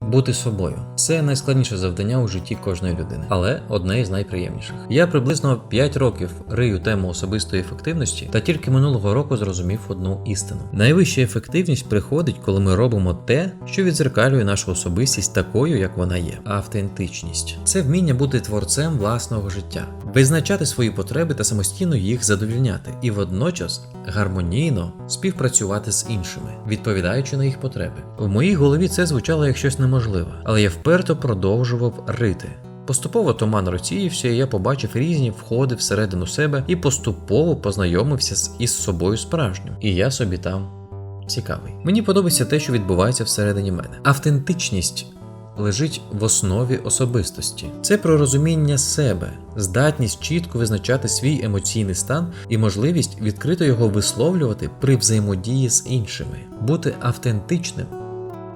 Бути собою це найскладніше завдання у житті кожної людини, але одне із найприємніших. Я приблизно 5 років рию тему особистої ефективності, та тільки минулого року зрозумів одну істину: найвища ефективність приходить, коли ми робимо те, що відзеркалює нашу особистість такою, як вона є. Автентичність це вміння бути творцем власного життя, визначати свої потреби та самостійно їх задовільняти, і водночас гармонійно співпрацювати з іншими, відповідаючи на їх потреби. В моїй голові це звучало як щось неможливе, але я вперто продовжував рити. Поступово туман розсіявся, і я побачив різні входи всередину себе і поступово познайомився із собою справжнім. І я собі там цікавий. Мені подобається те, що відбувається всередині мене. Автентичність лежить в основі особистості. Це про розуміння себе, здатність чітко визначати свій емоційний стан і можливість відкрито його висловлювати при взаємодії з іншими. Бути автентичним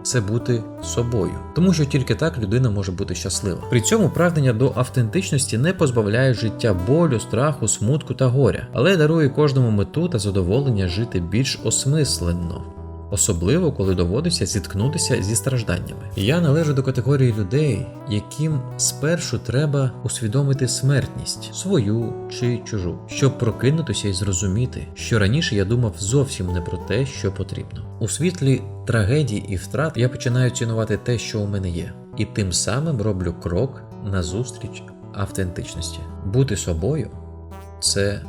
це бути собою, тому що тільки так людина може бути щаслива. При цьому прагнення до автентичності не позбавляє життя болю, страху, смутку та горя, але дарує кожному мету та задоволення жити більш осмисленно. Особливо, коли доводиться зіткнутися зі стражданнями. Я належу до категорії людей, яким спершу треба усвідомити смертність свою чи чужу, щоб прокинутися і зрозуміти, що раніше я думав зовсім не про те, що потрібно. У світлі трагедій і втрат я починаю цінувати те, що у мене є, і тим самим роблю крок назустріч автентичності. Бути собою це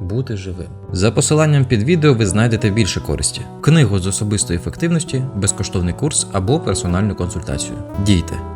бути живим. За посиланням під відео ви знайдете більше користі: книгу з особистої ефективності, безкоштовний курс або персональну консультацію. Дійте!